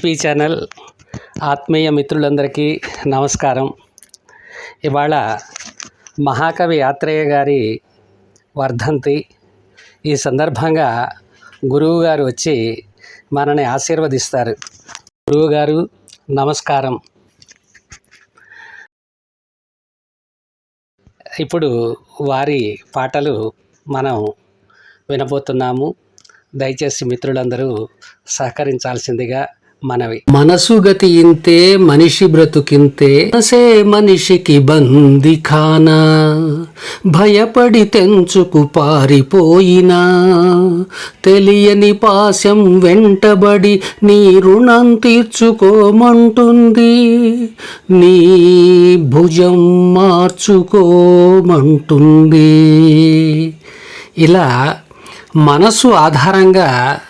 TP channel ఆత్మీయ మిత్రులందరికీ నమస్కారం. ఇవాళ మహాకవి యాత్రేయ గారి వర్ధంతి. ఈ సందర్భంగా గురువుగారు వచ్చి మనని ఆశీర్వదిస్తారు. గురువుగారు నమస్కారం. ఇప్పుడు వారి పాటలు మనం వినబోతున్నాము. దయచేసి మిత్రులందరూ సహకరించాల్సిందిగా మనవి. మనసు గతి ఇంతే మనిషి బ్రతుకింతే మనసే మనిషికి బంది ఖానా భయపడి తెంచుకు పారిపోయినా. తెలియని పాశం వెంటబడి నీ రుణం తీర్చుకోమంటుంది. నీ భుజం మార్చుకోమంటుంది. ఇలా మనసు ఆధారంగా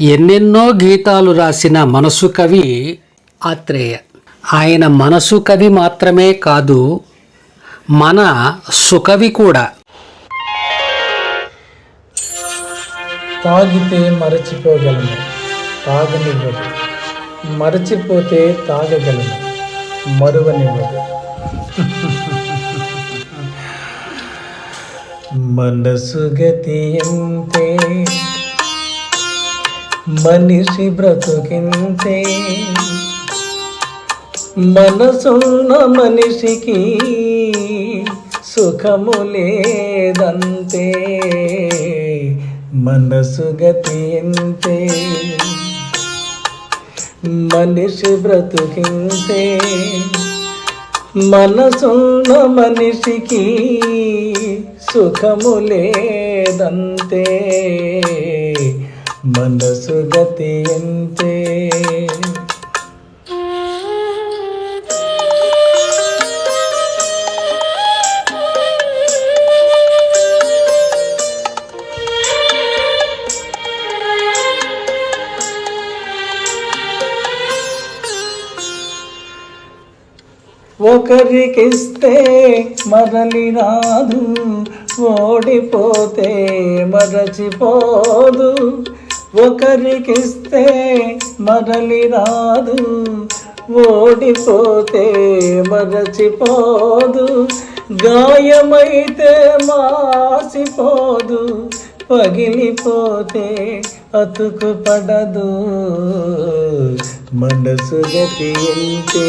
ఎన్నెన్నో గీతాలు రాసిన మనసు కవి ఆత్రేయ. ఆయన మనసు కవి మాత్రమే కాదు మన సుకవి కూడా. తాగితే మరచిపోగలను తాగనివ్వదు. మరచిపోతే తాగగలను మరువనివ్వదు. మనసు గతి అంతే మనిషి బ్రతుకింతే. మనసున్న మనిషికి సుఖము లేదంతే. మనసు గతి ఎంతే మనిషి బ్రతుకింతే. మనసున్న మనిషికి సుఖము లేదంతే. మనసు గతి ఎంతే ఒకరికిస్తే మరలి రాదు ఓడిపోతే మరచిపోదు. ఒకరికిస్తే మరలి రాదు ఓడిపోతే మరచిపోదు గాయమైతే మాసిపోదు పగిలిపోతే అతుకు పడదు మనసు గతి ఎంతే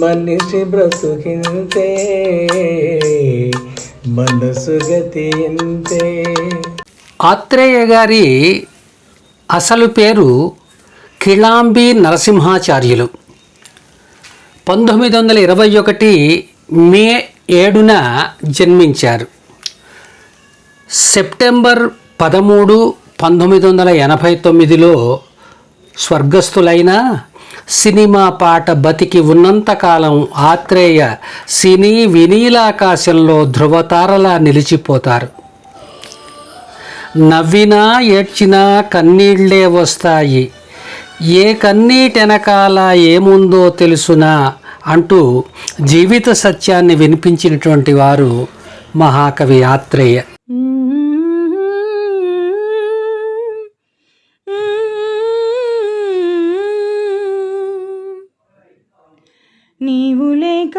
మనిషి బ్రతుకింతే మనసు గతి ఎంతే ఆత్రేయ గారి అసలు పేరు కిళాంబి నరసింహాచార్యులు. పంతొమ్మిది వందల ఇరవై ఒకటి మే ఏడున జన్మించారు. సెప్టెంబర్ పదమూడు పంతొమ్మిది వందల ఎనభై తొమ్మిదిలో స్వర్గస్థులైన సినిమా పాట బతికి ఉన్నంతకాలం ఆత్రేయ సినీ వినీలాకాశంలో ధృవతారలా నిలిచిపోతారు. నవ్వినా ఏడ్చినా కన్నీళ్ళే వస్తాయి. ఏ కన్నీటెనకాల ఏముందో తెలుసునా అంటూ జీవిత సత్యాన్ని వినిపించినటువంటి వారు మహాకవి ఆత్రేయ. నీవు లేక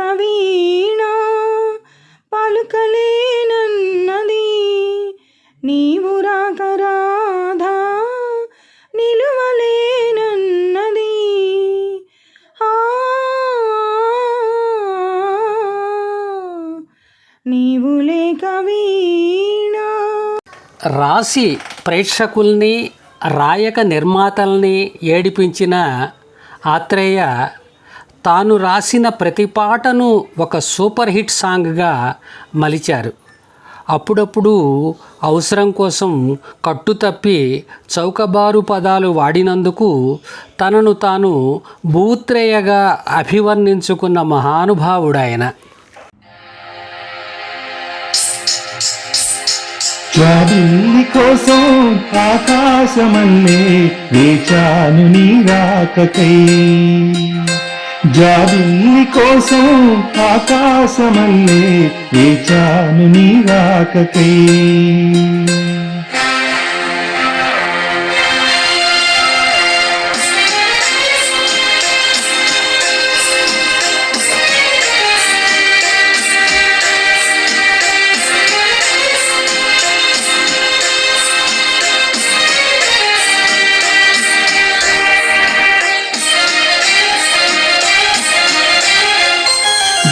నీవు రాసి ప్రేక్షకుల్ని రాయక నిర్మాతల్ని ఏడిపించిన ఆత్రేయ తాను రాసిన ప్రతి పాటను ఒక సూపర్ హిట్ సాంగ్గా మలిచారు. అప్పుడప్పుడు అవసరం కోసం కట్టుతప్పి చౌకబారు పదాలు వాడినందుకు తనను తాను భూత్రేయగా అభివర్ణించుకున్న మహానుభావుడాయన. స్వాబిల్లి కోసం ఆకాశమల్లే వేచాను నీ రాకకై. జాబిల్లి కోసం ఆకాశమల్లే వేచాను నీ రాకకై.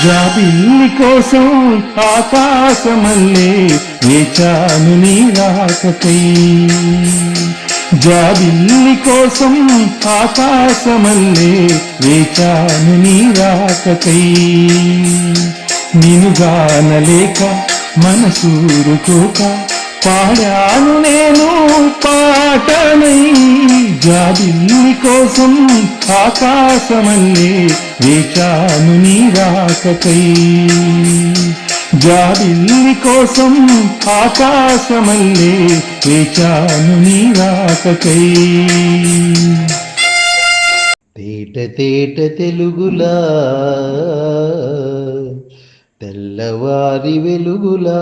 జాబిల్లి కోసం ఆకాశమల్లే వేచాను నీ రాకకై. జాబిల్లి కోసం ఆకాశమల్లే వేచాను నీ రాకకై. నినుగానలేక మనసూరుకోక పాడాను నేను పాటనై జాబిల్లి కోసం ఆకాశమల్లే వేచాను నీ రాకకై జాబిల్లి కోసం ఆకాశమల్లే వేచాను నీ రాకకై తేట తేట తెలుగులా తెల్లవారి వెలుగులా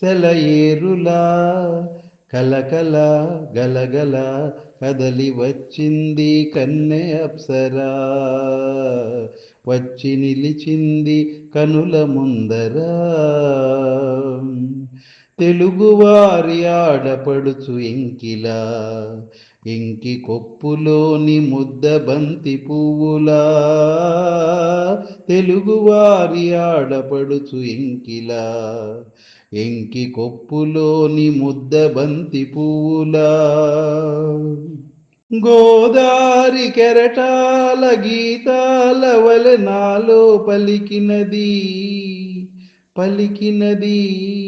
సెలయేరులా కలకల గలగల కదలి వచ్చింది కన్నె అప్సరా. వచ్చి నిలిచింది కనుల ముందరా. తెలుగువారి ఆడపడుచు ఇంకిలా ఇంకి కొప్పులోని ముద్ద బంతి పువ్వులా. తెలుగువారి ఆడపడుచు ఇంకిలా ఎంకి కొప్పులోని ముద్ద బంతి పువ్వులా. గోదారి కెరటాల గీతాల వలె నాలో పలికినది పలికినది.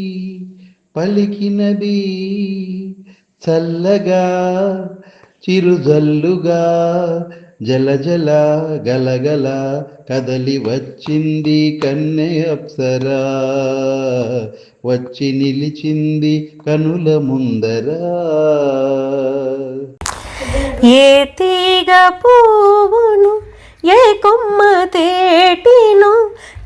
పలికినది చల్లగా చిరుజల్లుగా జలజల గలగల కదలి వచ్చింది కన్నె అప్సరా. వచ్చి నిలిచింది కనుల ముందరా. ఏ తీగ పువ్వును ఏ కొమ్మ తేటిను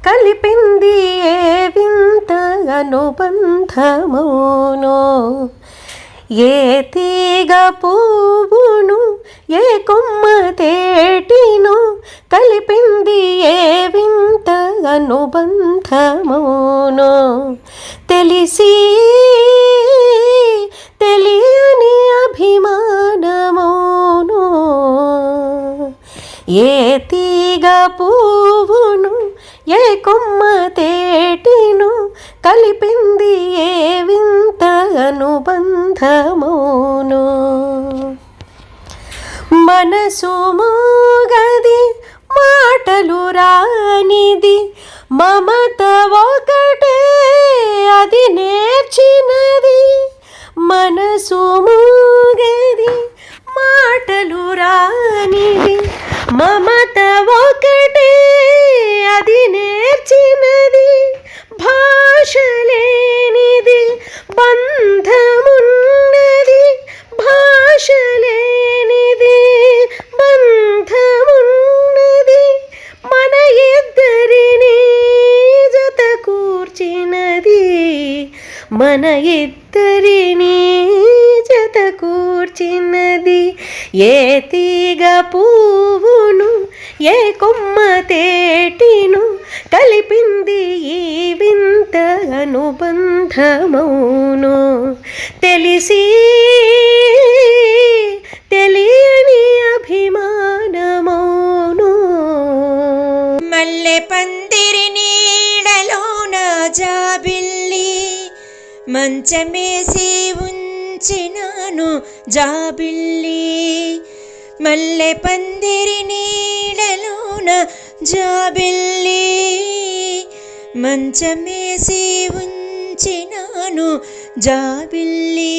కలిపింది ఏ వింత అనుబంధమును? ఏ తీగ పువ్వును ఏ కొమ్మ తేటిను? కలిపింది ఏ వింత అనుబంధమును? తెలిసి తెలియని అభిమానమును? ఏ తీగ పువ్వును ఏ కొమ్మ తేటిను కలిపింది ఏ వింత అనుబంధమును? మనసు మోగది మాటలు రానిది మమత ఒకటే అది నేర్చినది. మనసు మూగది మాటలు రానిది మమత బంధమున్నది భాష లేనిది బంధమున్నది మన ఇద్దరిని జత కూర్చినది. మన ఇద్దరిని జత కూర్చినది. ఏ తీగ పువ్వును ఏ కొమ్మ తేటిను కలిపింది ఈ వింత అనుబంధమౌను. తెలిసి తెలియని అభిమానమౌను. మల్లె పందిరి నీడలోన జాబిల్లి మంచమేసి ఉంచినాను జాబిల్లి. మల్లె పందిరి నీడలోన జాబిల్లి. మంచమేసి ఉంచినాను జాబిల్లి.